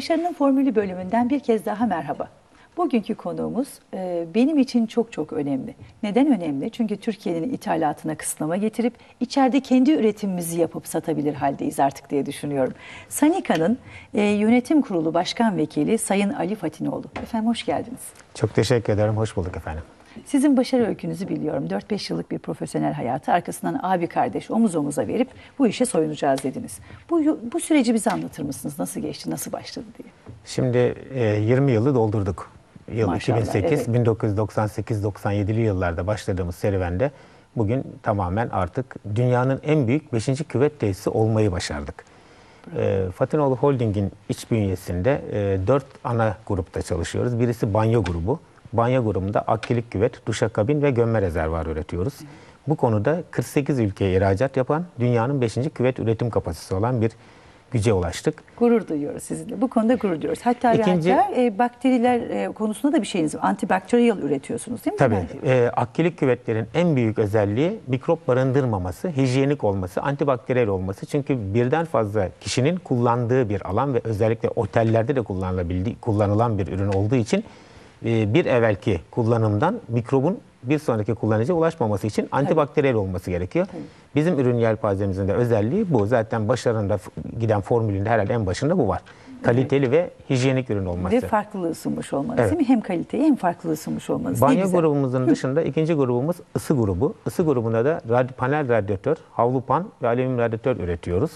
Başarının Formülü bölümünden bir kez daha merhaba. Bugünkü konuğumuz e, benim için çok çok önemli. Neden önemli? Çünkü Türkiye'nin ithalatına kısıtlama getirip içeride kendi üretimimizi yapıp satabilir haldeyiz artık diye düşünüyorum. Sanika'nın e, yönetim kurulu başkan vekili Sayın Ali Fatinoğlu. Efendim hoş geldiniz. Çok teşekkür ederim. Hoş bulduk efendim. Sizin başarı öykünüzü biliyorum. 4-5 yıllık bir profesyonel hayatı arkasından abi kardeş omuz omuza verip bu işe soyunacağız dediniz. Bu, bu süreci bize anlatır mısınız? Nasıl geçti, nasıl başladı diye. Şimdi e, 20 yılı doldurduk. Yıl Maşallah, 2008, evet. 1998-97'li yıllarda başladığımız serüvende bugün tamamen artık dünyanın en büyük 5. küvet tesisi olmayı başardık. E, Fatinoğlu Holding'in iç bünyesinde e, 4 ana grupta çalışıyoruz. Birisi banyo grubu. Banyo grubunda akrilik küvet, duşakabin ve gömme rezervuar üretiyoruz. Bu konuda 48 ülkeye ihracat yapan, dünyanın 5. küvet üretim kapasitesi olan bir güce ulaştık. Gurur duyuyoruz sizinle. Bu konuda gurur duyuyoruz. Hatta İkinci- hatta e, bakteriler e, konusunda da bir şeyiniz var. Antibakteriyel üretiyorsunuz değil mi? Tabii. E, akrilik küvetlerin en büyük özelliği mikrop barındırmaması, hijyenik olması, antibakteriyel olması. Çünkü birden fazla kişinin kullandığı bir alan ve özellikle otellerde de kullanılabildiği, kullanılan bir ürün olduğu için bir evvelki kullanımdan mikrobun bir sonraki kullanıcıya ulaşmaması için antibakteriyel olması gerekiyor. Bizim ürün yelpazemizin de özelliği bu. Zaten başarında giden formülünde herhalde en başında bu var. Kaliteli ve hijyenik ürün olması. Ve farklılığı sunmuş olmanız Evet. değil mi? Hem kaliteyi hem farklılığı sunmuş olmanız. Banyo grubumuzun dışında ikinci grubumuz ısı grubu. Isı grubunda da rad- panel radyatör, havlu pan ve alüminyum radyatör üretiyoruz.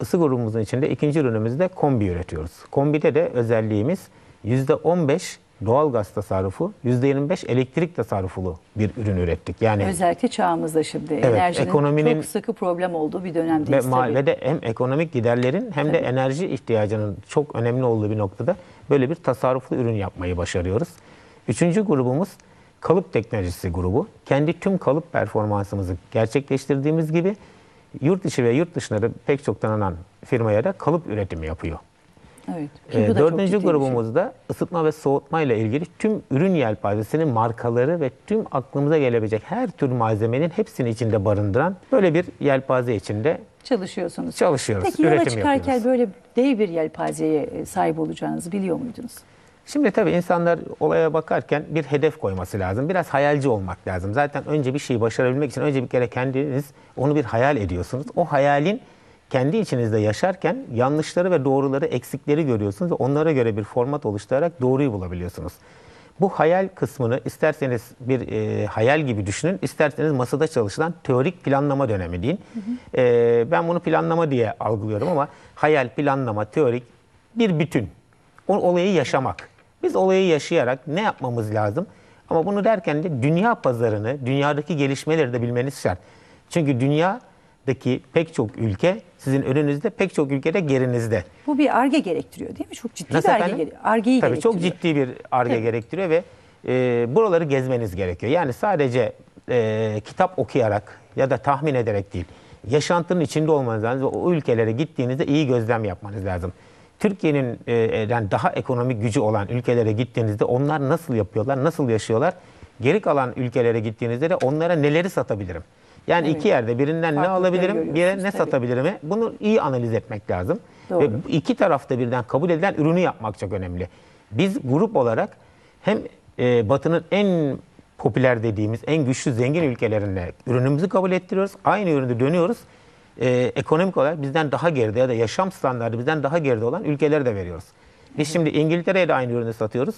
Isı grubumuzun içinde ikinci ürünümüzde kombi üretiyoruz. Kombide de özelliğimiz %15 doğal gaz tasarrufu, %25 elektrik tasarrufulu bir ürün ürettik. Yani Özellikle çağımızda şimdi enerjinin ekonominin- çok sıkı problem olduğu bir ve, dönemdeyiz ma- tabii. ve de hem ekonomik giderlerin hem de enerji ihtiyacının çok önemli olduğu bir noktada böyle bir tasarruflu ürün yapmayı başarıyoruz. Üçüncü grubumuz kalıp teknolojisi grubu. Kendi tüm kalıp performansımızı gerçekleştirdiğimiz gibi yurt içi ve yurt dışında da pek çok tanınan firmaya da kalıp üretimi yapıyor. Evet. Çok dördüncü şey. grubumuzda ısıtma ve soğutma ile ilgili tüm ürün yelpazesinin markaları ve tüm aklımıza gelebilecek her tür malzemenin hepsini içinde barındıran böyle bir yelpaze içinde çalışıyorsunuz. çalışıyoruz. Peki yola çıkarken yapıyoruz. böyle dev bir yelpazeye e, sahip olacağınızı biliyor muydunuz? Şimdi tabii insanlar olaya bakarken bir hedef koyması lazım. Biraz hayalci olmak lazım. Zaten önce bir şeyi başarabilmek için önce bir kere kendiniz onu bir hayal ediyorsunuz. O hayalin kendi içinizde yaşarken yanlışları ve doğruları, eksikleri görüyorsunuz ve onlara göre bir format oluşturarak doğruyu bulabiliyorsunuz. Bu hayal kısmını isterseniz bir e, hayal gibi düşünün, isterseniz masada çalışılan teorik planlama dönemi deyin. E, ben bunu planlama diye algılıyorum ama hayal, planlama, teorik bir bütün. O olayı yaşamak. Biz olayı yaşayarak ne yapmamız lazım? Ama bunu derken de dünya pazarını, dünyadaki gelişmeleri de bilmeniz şart. Çünkü dünyadaki pek çok ülke sizin önünüzde, pek çok ülkede gerinizde. Bu bir arge gerektiriyor değil mi? Çok ciddi Nasıl bir arge. Argeyi Tabii çok ciddi bir arge gerektiriyor ve e, buraları gezmeniz gerekiyor. Yani sadece e, kitap okuyarak ya da tahmin ederek değil, yaşantının içinde olmanız lazım ve o ülkelere gittiğinizde iyi gözlem yapmanız lazım. Türkiye'nin e, yani daha ekonomik gücü olan ülkelere gittiğinizde onlar nasıl yapıyorlar, nasıl yaşıyorlar? Geri kalan ülkelere gittiğinizde de onlara neleri satabilirim? Yani Evet. iki yerde birinden ne Farklılıkları alabilirim, bir yere görüyorsunuz ne tabii. satabilirim? Bunu iyi analiz etmek lazım. Doğru. Ve iki tarafta birden kabul edilen ürünü yapmak çok önemli. Biz grup olarak hem e, Batı'nın en popüler dediğimiz en güçlü zengin ülkelerinde ürünümüzü kabul ettiriyoruz. Aynı ürünü dönüyoruz. E, ekonomik olarak bizden daha geride ya da yaşam standartı bizden daha geride olan ülkelere de veriyoruz. Biz şimdi İngiltere'ye de aynı ürünü satıyoruz.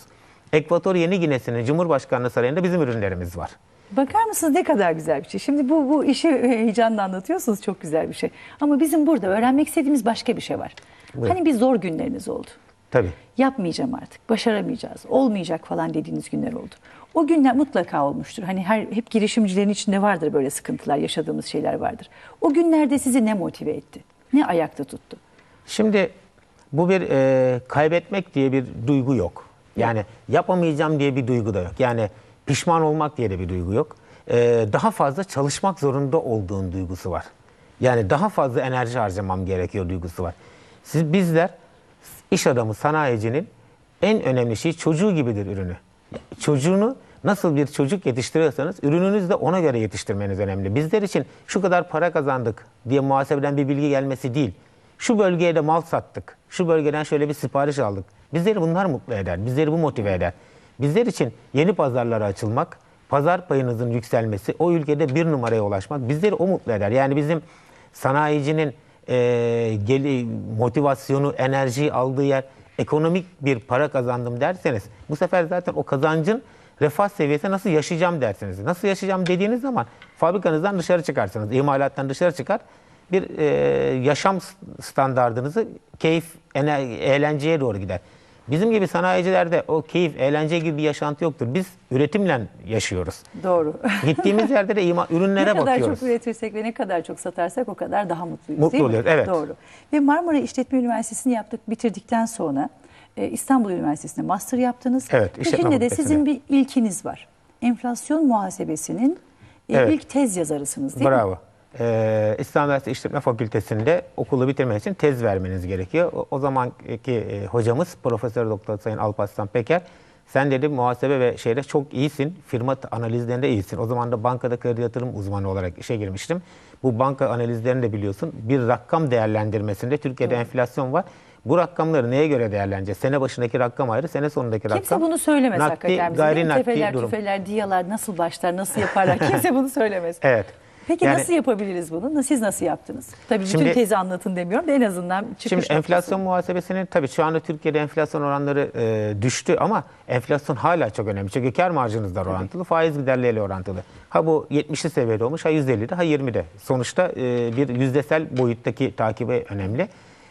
Ekvator Yeni Gine'sinin Cumhurbaşkanlığı Sarayı'nda bizim ürünlerimiz var. Bakar mısınız ne kadar güzel bir şey. Şimdi bu, bu işi heyecanla anlatıyorsunuz çok güzel bir şey. Ama bizim burada öğrenmek istediğimiz başka bir şey var. Buyurun. Hani bir zor günleriniz oldu. Tabii. Yapmayacağım artık, başaramayacağız, olmayacak falan dediğiniz günler oldu. O günler mutlaka olmuştur. Hani her hep girişimcilerin içinde vardır böyle sıkıntılar, yaşadığımız şeyler vardır. O günlerde sizi ne motive etti? Ne ayakta tuttu? Şimdi bu bir e, kaybetmek diye bir duygu yok. Yani yapamayacağım diye bir duygu da yok. Yani pişman olmak diye de bir duygu yok. E, daha fazla çalışmak zorunda olduğun duygusu var. Yani daha fazla enerji harcamam gerekiyor duygusu var. Siz bizler iş adamı, sanayicinin en önemli şey çocuğu gibidir ürünü. Çocuğunu nasıl bir çocuk yetiştiriyorsanız ürününüzü de ona göre yetiştirmeniz önemli. Bizler için şu kadar para kazandık diye muhasebeden bir bilgi gelmesi değil. Şu bölgeye de mal sattık. Şu bölgeden şöyle bir sipariş aldık. Bizleri bunlar mutlu eder. Bizleri bu motive eder. Bizler için yeni pazarlara açılmak, pazar payınızın yükselmesi, o ülkede bir numaraya ulaşmak bizleri o mutlu eder. Yani bizim sanayicinin e, geli, motivasyonu, enerjiyi aldığı yer ekonomik bir para kazandım derseniz bu sefer zaten o kazancın refah seviyesi nasıl yaşayacağım dersiniz. Nasıl yaşayacağım dediğiniz zaman fabrikanızdan dışarı çıkarsınız, imalattan dışarı çıkar bir e, yaşam standardınızı keyif, eğlenceye doğru gider. Bizim gibi sanayicilerde o keyif, eğlence gibi bir yaşantı yoktur. Biz üretimle yaşıyoruz. Doğru. Gittiğimiz yerde de ima, ürünlere ne kadar bakıyoruz. çok üretirsek ve ne kadar çok satarsak o kadar daha mutluyuz Mutlu değil mi? oluyoruz, evet. Doğru. Ve Marmara İşletme Üniversitesi'ni yaptık, bitirdikten sonra e, İstanbul Üniversitesi'nde master yaptınız. Evet, şimdi de sizin bir ilkiniz var. Enflasyon muhasebesinin e, Evet. ilk tez yazarısınız değil mi? Bravo. Ee, İstanbul Üniversitesi İşletme Fakültesi'nde okulu bitirmek için tez vermeniz gerekiyor. O, o zamanki e, hocamız Profesör Doktor Sayın Alparslan Peker sen dedi muhasebe ve şeyde çok iyisin. Firma analizlerinde iyisin. O zaman da bankada kredi yatırım uzmanı olarak işe girmiştim. Bu banka analizlerini de biliyorsun. Bir rakam değerlendirmesinde Türkiye'de enflasyon var. Bu rakamları neye göre değerleneceğiz? Sene başındaki rakam ayrı, sene sonundaki rakam. Kimse bunu söylemez nakdi, hakikaten bize. gayri nakdi Tefeler, durum. tüfeler, diyalar nasıl başlar, nasıl yaparlar kimse bunu söylemez. Evet. Peki Yani- nasıl yapabiliriz bunu? Siz nasıl yaptınız? Tabii bütün Şimdi- tezi anlatın demiyorum da en azından çıkış Şimdi enflasyon muhasebesinin tabii şu anda Türkiye'de enflasyon oranları e, düştü ama enflasyon hala çok önemli. Çünkü kar marjınızla orantılı, faiz giderleriyle orantılı. Ha bu 70'li seviyede olmuş, ha 150'de, ha 20'de. Sonuçta e, bir yüzdesel boyuttaki takibi önemli.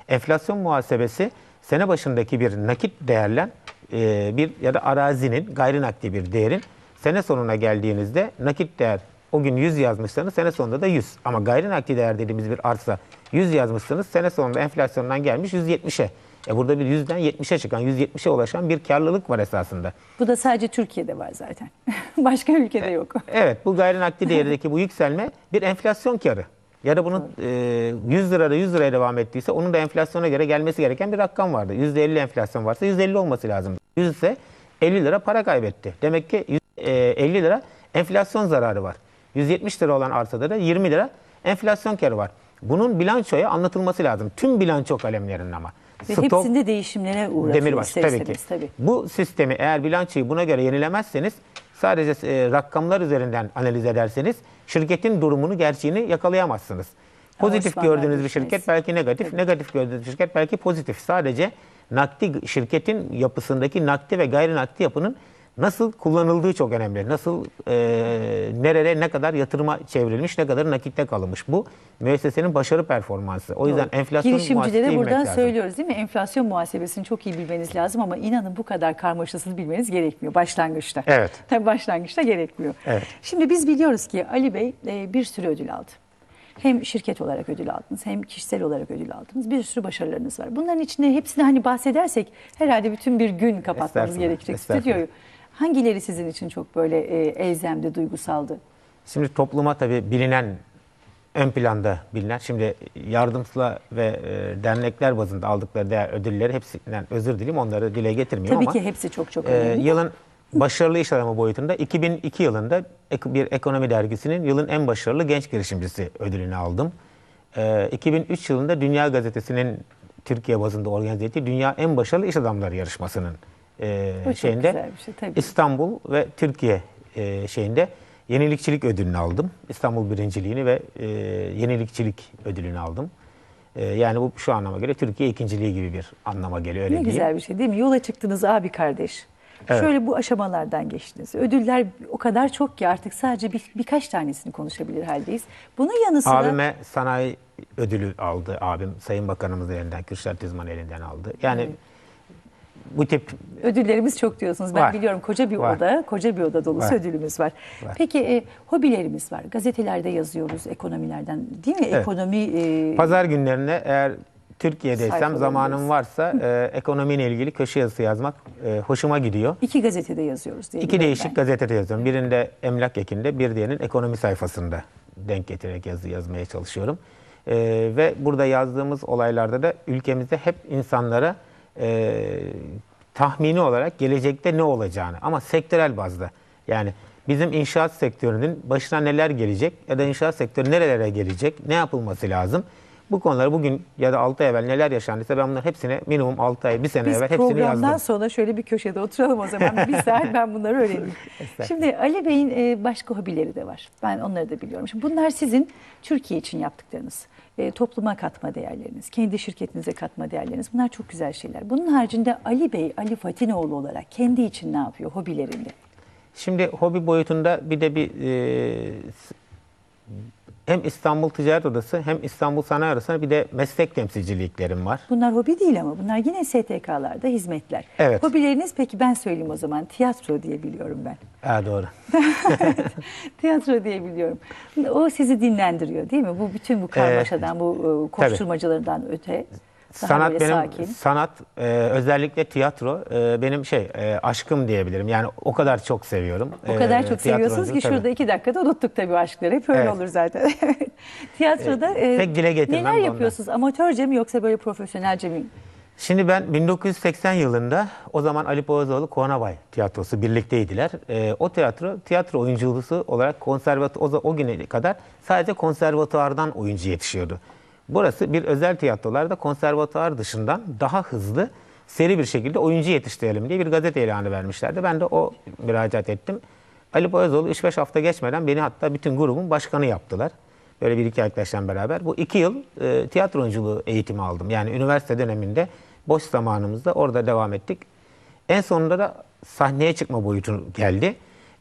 Enflasyon muhasebesi sene başındaki bir nakit değerlen e, bir ya da arazinin gayri nakdi bir değerin sene sonuna geldiğinizde nakit değer o gün 100 yazmışsanız sene sonunda da 100. Ama gayri nakdi değer dediğimiz bir arsa 100 yazmışsınız sene sonunda enflasyondan gelmiş 170'e. E burada bir 100'den 70'e çıkan 170'e ulaşan bir karlılık var esasında. Bu da sadece Türkiye'de var zaten. Başka ülkede yok. Evet bu gayri nakdi değerdeki bu yükselme bir enflasyon karı. Ya da bunun e, 100 lirada 100 liraya devam ettiyse onun da enflasyona göre gelmesi gereken bir rakam vardı. %50 enflasyon varsa 150 olması lazım. 100 ise 50 lira para kaybetti. Demek ki 100, e, 50 lira enflasyon zararı var. 170 lira olan arsada da 20 lira enflasyon karı var. Bunun bilançoya anlatılması lazım. Tüm bilanço kalemlerinin ama. Ve Stok- hepsinde değişimlere uğratıyor Demirbaş tabii ki. Tabii. Bu sistemi eğer bilançoyu buna göre yenilemezseniz sadece e, rakamlar üzerinden analiz ederseniz şirketin durumunu, gerçeğini yakalayamazsınız. Pozitif Osmanlılar gördüğünüz bir şirket belki negatif, negatif gördüğünüz bir şirket belki pozitif. Sadece nakdi şirketin yapısındaki nakdi ve gayri nakdi yapının nasıl kullanıldığı çok önemli. Nasıl e, nerede ne kadar yatırıma çevrilmiş, ne kadar nakitte kalınmış. Bu müessesenin başarı performansı. O yüzden enflasyon Girişimcilere buradan lazım. söylüyoruz değil mi? Enflasyon muhasebesini çok iyi bilmeniz lazım ama inanın bu kadar karmaşasını bilmeniz gerekmiyor başlangıçta. Evet. Tabii başlangıçta gerekmiyor. Evet. Şimdi biz biliyoruz ki Ali Bey e, bir sürü ödül aldı. Hem şirket olarak ödül aldınız hem kişisel olarak ödül aldınız. Bir sürü başarılarınız var. Bunların içinde hepsini hani bahsedersek herhalde bütün bir gün kapatmamız gerekecek stüdyoyu. Hangileri sizin için çok böyle e, elzemdi, duygusaldı? Şimdi topluma tabii bilinen ön planda bilinen şimdi yardımsızla ve e, dernekler bazında aldıkları değer ödülleri hepsinden özür dileyim onları dile getirmiyorum Tabii ama ki hepsi çok çok e, önemli. yılın başarılı iş adamı boyutunda 2002 yılında bir ekonomi dergisinin yılın en başarılı genç girişimcisi ödülünü aldım. E, 2003 yılında Dünya Gazetesi'nin Türkiye bazında organize ettiği Dünya En Başarılı İş Adamları yarışmasının e, Bu şeyinde şey, tabii. İstanbul ve Türkiye e, şeyinde yenilikçilik ödülünü aldım. İstanbul birinciliğini ve e, yenilikçilik ödülünü aldım. E, yani bu şu anlama göre Türkiye ikinciliği gibi bir anlama geliyor öyle Ne diyeyim. güzel bir şey değil mi? Yola çıktınız abi kardeş. Evet. Şöyle bu aşamalardan geçtiniz. Ödüller o kadar çok ki artık sadece bir, birkaç tanesini konuşabilir haldeyiz. Bunun yanı sıra Abime sanayi ödülü aldı abim. Sayın Bakanımız elinden, Kürşat Tizman elinden aldı. Yani bu tip ödüllerimiz çok diyorsunuz. Ben Var. biliyorum koca bir Var. oda, koca bir oda dolusu Var. ödülümüz var. Var. Peki e, hobilerimiz var. Gazetelerde yazıyoruz ekonomilerden değil mi? Evet. Ekonomi e, pazar günlerinde eğer Türkiye'deysem zamanım varsa e, ekonomiyle ilgili köşe yazısı yazmak e, hoşuma gidiyor. iki gazetede yazıyoruz diye İki değişik ben. gazetede yazıyorum. Birinde emlak ekinde, bir diğerinin ekonomi sayfasında denk getirerek yazı yazmaya çalışıyorum. Ee, ve burada yazdığımız olaylarda da ülkemizde hep insanlara e, tahmini olarak gelecekte ne olacağını ama sektörel bazda. Yani bizim inşaat sektörünün başına neler gelecek ya da inşaat sektörü nerelere gelecek, ne yapılması lazım? Bu konuları bugün ya da 6 ay evvel neler yaşandıysa ben bunların hepsini minimum 6 ay, 1 sene Biz evvel hepsini programdan yazdım. sonra şöyle bir köşede oturalım o zaman. bir saat ben bunları öğreneyim. Şimdi Ali Bey'in e, başka hobileri de var. Ben onları da biliyorum. Şimdi bunlar sizin Türkiye için yaptıklarınız. E, topluma katma değerleriniz, kendi şirketinize katma değerleriniz. Bunlar çok güzel şeyler. Bunun haricinde Ali Bey, Ali Fatinoğlu olarak kendi için ne yapıyor hobilerinde? Şimdi hobi boyutunda bir de bir e, hem İstanbul Ticaret Odası hem İstanbul Sanayi Odası'na bir de meslek temsilciliklerim var. Bunlar hobi değil ama bunlar yine STK'larda hizmetler. Evet. Hobileriniz peki ben söyleyeyim o zaman tiyatro diye biliyorum ben. Ha, doğru. Tiyatro diye biliyorum. O sizi dinlendiriyor değil mi? Bu bütün bu karmaşadan, bu e, koşturmacalarından öte. Sanat benim sakin. sanat e, özellikle tiyatro e, benim şey e, aşkım diyebilirim. Yani o kadar çok seviyorum. O kadar E, çok seviyorsunuz ki tabii. şurada iki dakikada unuttuk tabii aşkları. Hep öyle Evet. olur zaten. Tiyatroda e, pek dile getirmem neler de ondan. yapıyorsunuz? Amatörce mi yoksa böyle profesyonelce mi? Şimdi ben 1980 yılında o zaman Ali Poğazoğlu Konabay tiyatrosu birlikteydiler. Ee, o tiyatro tiyatro oyunculuğu olarak konservatuar o, o güne kadar sadece konservatuardan oyuncu yetişiyordu. Burası bir özel tiyatrolarda konservatuar dışından daha hızlı seri bir şekilde oyuncu yetiştirelim diye bir gazete ilanı vermişlerdi. Ben de o müracaat ettim. Ali Poğazoğlu 3-5 hafta geçmeden beni hatta bütün grubun başkanı yaptılar. Böyle bir iki arkadaşla beraber. Bu iki yıl e, tiyatro oyunculuğu eğitimi aldım. Yani üniversite döneminde boş zamanımızda orada devam ettik. En sonunda da sahneye çıkma boyutu geldi.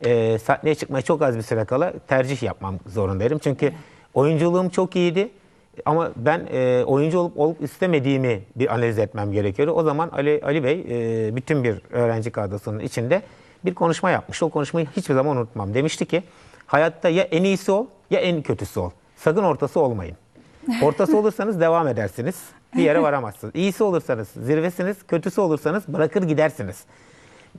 E, sahneye çıkmaya çok az bir süre kala tercih yapmam zorundaydım. Çünkü oyunculuğum çok iyiydi. Ama ben e, oyuncu olup olup istemediğimi bir analiz etmem gerekiyordu. O zaman Ali Ali Bey e, bütün bir öğrenci kadrosunun içinde bir konuşma yapmış. O konuşmayı hiçbir zaman unutmam. Demişti ki hayatta ya en iyisi ol ya en kötüsü ol. Sakın ortası olmayın. Ortası olursanız devam edersiniz. Bir yere varamazsınız. İyisi olursanız zirvesiniz, kötüsü olursanız bırakır gidersiniz.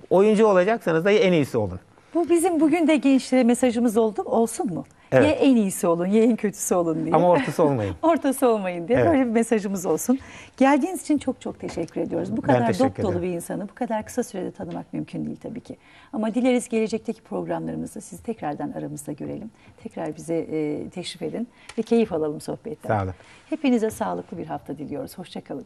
Oyuncu olacaksanız da ya en iyisi olun. Bu bizim bugün de gençlere mesajımız oldu olsun mu? Evet. Ya en iyisi olun ya en kötüsü olun diye. Ama ortası olmayın. Ortası olmayın diye Evet. böyle bir mesajımız olsun. Geldiğiniz için çok çok teşekkür ediyoruz. Bu kadar dop dolu bir insanı bu kadar kısa sürede tanımak mümkün değil tabii ki. Ama dileriz gelecekteki programlarımızda sizi tekrardan aramızda görelim. Tekrar bize e, teşrif edin ve keyif alalım sohbetten. Sağ olun. Hepinize sağlıklı bir hafta diliyoruz. Hoşçakalın.